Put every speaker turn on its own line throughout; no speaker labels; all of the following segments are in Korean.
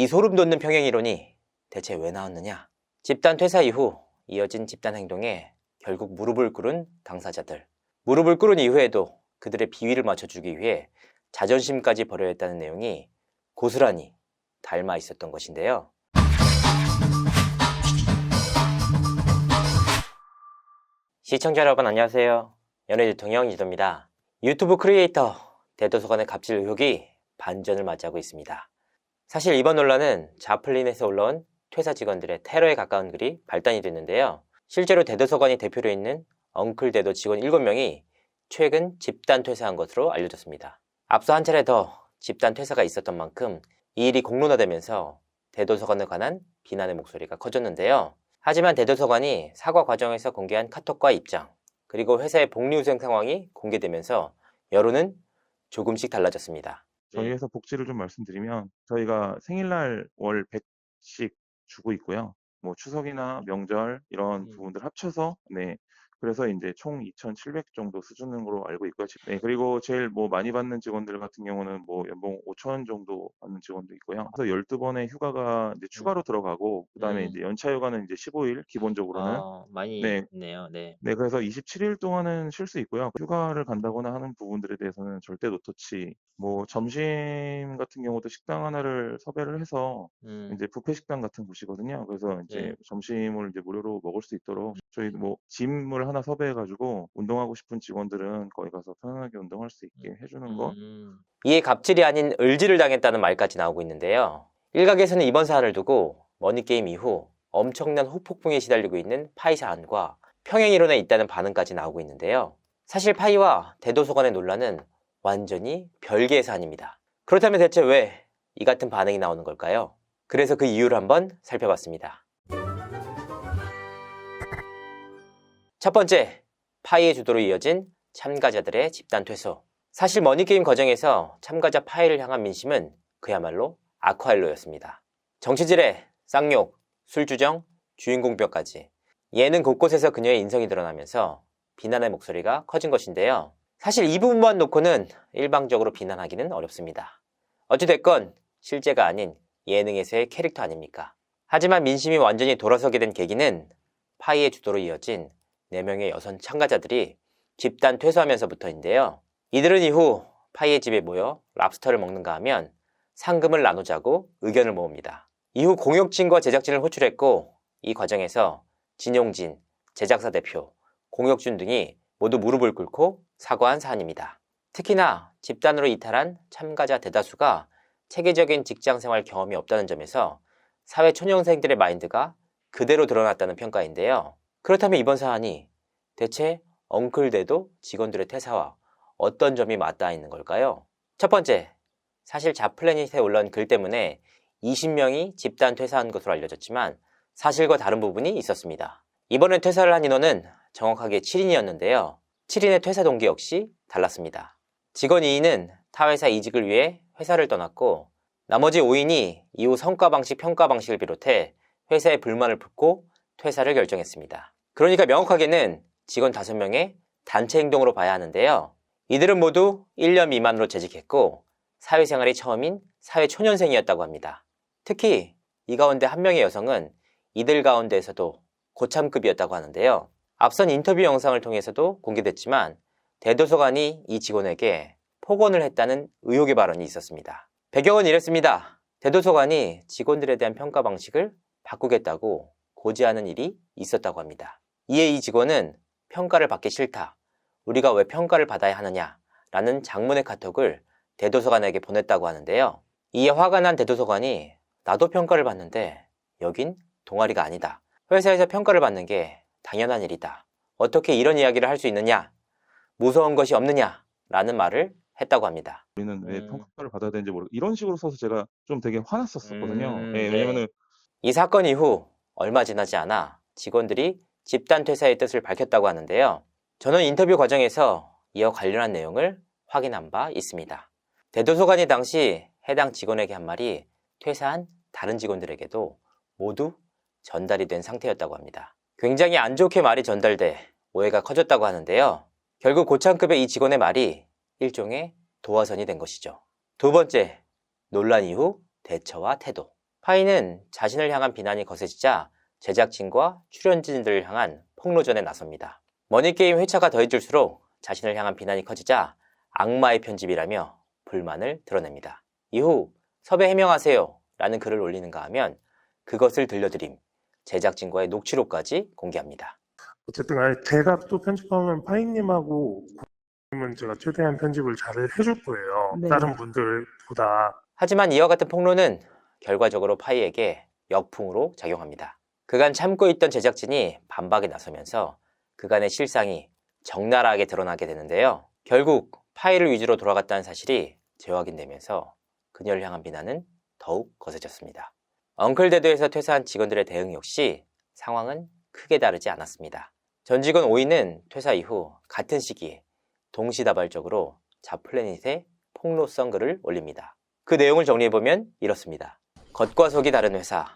이 소름 돋는 평행 이론이 대체 왜 나왔느냐? 집단 퇴사 이후 이어진 집단 행동에 결국 무릎을 꿇은 당사자들. 무릎을 꿇은 이후에도 그들의 비위를 맞춰주기 위해 자존심까지 버려야 했다는 내용이 고스란히 닮아 있었던 것인데요. 시청자 여러분 안녕하세요. 연예 대통령 이도입니다. 유튜브 크리에이터 대도서관의 갑질 의혹이 반전을 맞이하고 있습니다. 사실 이번 논란은 자플린에서 올라온 퇴사 직원들의 테러에 가까운 글이 발단이 됐는데요. 실제로 대도서관이 대표로 있는 엉클 대도 직원 7명이 최근 집단 퇴사한 것으로 알려졌습니다. 앞서 한 차례 더 집단 퇴사가 있었던 만큼 이 일이 공론화되면서 대도서관에 관한 비난의 목소리가 커졌는데요. 하지만 대도서관이 사과 과정에서 공개한 카톡과 입장, 그리고 회사의 복리후생 상황이 공개되면서 여론은 조금씩 달라졌습니다.
저희 회사 복지를 좀 말씀드리면 저희가 생일날 월 100씩 주고 있고요. 뭐 추석이나 명절 이런
음.
부분들 합쳐서 네. 그래서 이제 총 2,700 정도 수준으로 알고 있고요. 네, 그리고 제일 뭐 많이 받는 직원들 같은 경우는 뭐 연봉 5천 정도 받는 직원도 있고요. 그래서 12번의 휴가가 이제 추가로 들어가고 그다음에
음.
이제 연차 휴가는 이제 15일 기본적으로는
어, 많이
네.
있네요. 네.
네, 그래서 27일 동안은 쉴 수 있고요. 휴가를 간다거나 하는 부분들에 대해서는 절대 노터치. 뭐 점심 같은 경우도 식당 하나를 섭외를 해서
음,
이제 뷔페 식당 같은 곳이거든요. 그래서 이제
네.
점심을 이제 무료로 먹을 수 있도록 저희 뭐 짐을 하나 섭외해가지고 운동하고 싶은 직원들은 거기 가서 편안하게 운동할 수 있게 해주는 거.
음. 이에 갑질이 아닌 을지를 당했다는 말까지 나오고 있는데요. 일각에서는 이번 사안을 두고 머니게임 이후 엄청난 후폭풍에 시달리고 있는 파이 사안과 평행 이론에 있다는 반응까지 나오고 있는데요. 사실 파이와 대도서관의 논란은 완전히 별개의 사안입니다. 그렇다면 대체 왜 이 같은 반응이 나오는 걸까요? 그래서 그 이유를 한번 살펴봤습니다. 첫 번째, 파이의 주도로 이어진 참가자들의 집단 퇴소. 사실 머니게임 과정에서 참가자 파이를 향한 민심은 그야말로 악화일로였습니다. 정치질에 쌍욕, 술주정, 주인공뼈까지 예능 곳곳에서 그녀의 인성이 드러나면서 비난의 목소리가 커진 것인데요. 사실 이 부분만 놓고는 일방적으로 비난하기는 어렵습니다. 어찌됐건 실제가 아닌 예능에서의 캐릭터 아닙니까? 하지만 민심이 완전히 돌아서게 된 계기는 파이의 주도로 이어진 4명의 여성 참가자들이 집단 퇴소하면서부터인데요. 이들은 이후 파이의 집에 모여 랍스터를 먹는가 하면 상금을 나누자고 의견을 모읍니다. 이후 공혁진과 제작진을 호출했고 이 과정에서 진용진, 제작사 대표, 공혁준 등이 모두 무릎을 꿇고 사과한 사안입니다. 특히나 집단으로 이탈한 참가자 대다수가 체계적인 직장 생활 경험이 없다는 점에서 사회 초년생들의 마인드가 그대로 드러났다는 평가인데요. 그렇다면 이번 사안이 대체 엉클대도 직원들의 퇴사와 어떤 점이 맞닿아 있는 걸까요? 첫 번째, 사실 자플래닛에 올라온 글 때문에 20명이 집단 퇴사한 것으로 알려졌지만 사실과 다른 부분이 있었습니다. 이번에 퇴사를 한 인원은 정확하게 7인이었는데요. 7인의 퇴사 동기 역시 달랐습니다. 직원 2인은 타 회사 이직을 위해 회사를 떠났고 나머지 5인이 이후 성과 방식, 평가 방식을 비롯해 회사에 불만을 품고 퇴사를 결정했습니다. 그러니까 명확하게는 직원 5명의 단체 행동으로 봐야 하는데요. 이들은 모두 1년 미만으로 재직했고 사회생활이 처음인 사회 초년생이었다고 합니다. 특히 이 가운데 한 명의 여성은 이들 가운데에서도 고참급이었다고 하는데요. 앞선 인터뷰 영상을 통해서도 공개됐지만 대도서관이 이 직원에게 폭언을 했다는 의혹의 발언이 있었습니다. 배경은 이랬습니다. 대도서관이 직원들에 대한 평가 방식을 바꾸겠다고 고지하는 일이 있었다고 합니다. 이에 이 직원은 평가를 받기 싫다. 우리가 왜 평가를 받아야 하느냐? 라는 장문의 카톡을 대도서관에게 보냈다고 하는데요. 이에 화가 난 대도서관이 나도 평가를 받는데 여긴 동아리가 아니다. 회사에서 평가를 받는 게 당연한 일이다. 어떻게 이런 이야기를 할 수 있느냐? 무서운 것이 없느냐? 라는 말을 했다고 합니다.
우리는 왜
음.
평가를 받아야 되는지 모르고 이런 식으로 써서 제가 좀 되게 화났었었거든요.
음,
예,
네.
왜냐면은
이 사건 이후 얼마 지나지 않아 직원들이 집단 퇴사의 뜻을 밝혔다고 하는데요. 저는 인터뷰 과정에서 이와 관련한 내용을 확인한 바 있습니다. 대도서관이 당시 해당 직원에게 한 말이 퇴사한 다른 직원들에게도 모두 전달이 된 상태였다고 합니다. 굉장히 안 좋게 말이 전달돼 오해가 커졌다고 하는데요. 결국 고창급의 이 직원의 말이 일종의 도화선이 된 것이죠. 두 번째, 논란 이후 대처와 태도. 파이는 자신을 향한 비난이 거세지자 제작진과 출연진들을 향한 폭로전에 나섭니다. 머니게임 회차가 더해질수록 자신을 향한 비난이 커지자 악마의 편집이라며 불만을 드러냅니다. 이후 섭외 해명하세요 라는 글을 올리는가 하면 그것을 들려드림 제작진과의 녹취록까지 공개합니다.
어쨌든 간에 제가 또 편집하면 파이님하고 님은 제가 최대한 편집을 잘 해줄 거예요.
네.
다른 분들보다.
하지만 이와 같은 폭로는 결과적으로 파이에게 역풍으로 작용합니다. 그간 참고 있던 제작진이 반박에 나서면서 그간의 실상이 적나라하게 드러나게 되는데요. 결국 파이를 위주로 돌아갔다는 사실이 재확인되면서 그녀를 향한 비난은 더욱 거세졌습니다. 엉클데드에서 퇴사한 직원들의 대응 역시 상황은 크게 다르지 않았습니다. 전 직원 5인은 퇴사 이후 같은 시기에 동시다발적으로 자플래닛에 폭로성 글을 올립니다. 그 내용을 정리해보면 이렇습니다. 겉과 속이 다른 회사,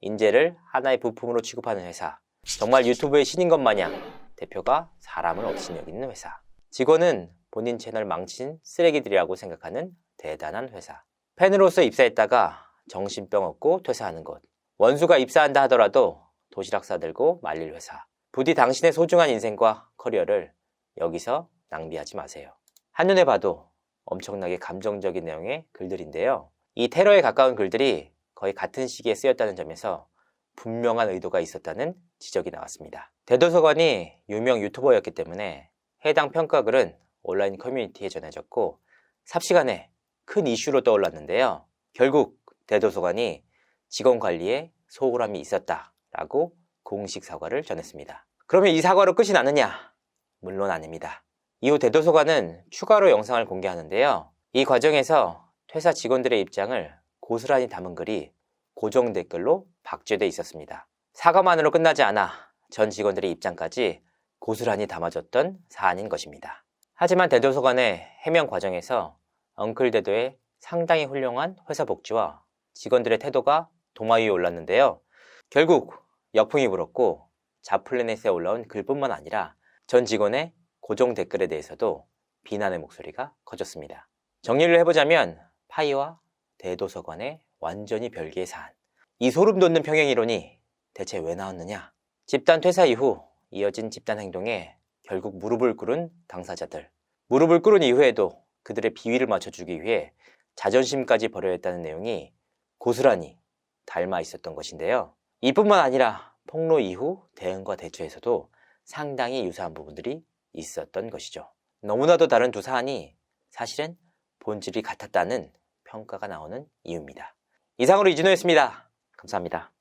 인재를 하나의 부품으로 취급하는 회사, 정말 유튜브의 신인 것 마냥 대표가 사람을 없이 여기는 회사, 직원은 본인 채널 망친 쓰레기들이라고 생각하는 대단한 회사, 팬으로서 입사했다가 정신병 얻고 퇴사하는 것, 원수가 입사한다 하더라도 도시락 싸들고 말릴 회사, 부디 당신의 소중한 인생과 커리어를 여기서 낭비하지 마세요. 한눈에 봐도 엄청나게 감정적인 내용의 글들인데요. 이 테러에 가까운 글들이 거의 같은 시기에 쓰였다는 점에서 분명한 의도가 있었다는 지적이 나왔습니다. 대도서관이 유명 유튜버였기 때문에 해당 평가글은 온라인 커뮤니티에 전해졌고 삽시간에 큰 이슈로 떠올랐는데요. 결국 대도서관이 직원 관리에 소홀함이 있었다라고 공식 사과를 전했습니다. 그러면 이 사과로 끝이 나느냐? 물론 아닙니다. 이후 대도서관은 추가로 영상을 공개하는데요. 이 과정에서 퇴사 직원들의 입장을 고스란히 담은 글이 고정 댓글로 박제돼 있었습니다. 사과만으로 끝나지 않아 전 직원들의 입장까지 고스란히 담아줬던 사안인 것입니다. 하지만 대도서관의 해명 과정에서 엉클대도의 상당히 훌륭한 회사 복지와 직원들의 태도가 도마 위에 올랐는데요. 결국 역풍이 불었고 자플래닛에 올라온 글뿐만 아니라 전 직원의 고정 댓글에 대해서도 비난의 목소리가 커졌습니다. 정리를 해보자면 파이와 대도서관의 완전히 별개의 사안. 이 소름 돋는 평행이론이 대체 왜 나왔느냐? 집단 퇴사 이후 이어진 집단 행동에 결국 무릎을 꿇은 당사자들. 무릎을 꿇은 이후에도 그들의 비위를 맞춰주기 위해 자존심까지 버려야 했다는 내용이 고스란히 닮아 있었던 것인데요. 이뿐만 아니라 폭로 이후 대응과 대처에서도 상당히 유사한 부분들이 있었던 것이죠. 너무나도 다른 두 사안이 사실은 본질이 같았다는 평가가 나오는 이유입니다. 이상으로 이진호였습니다. 감사합니다.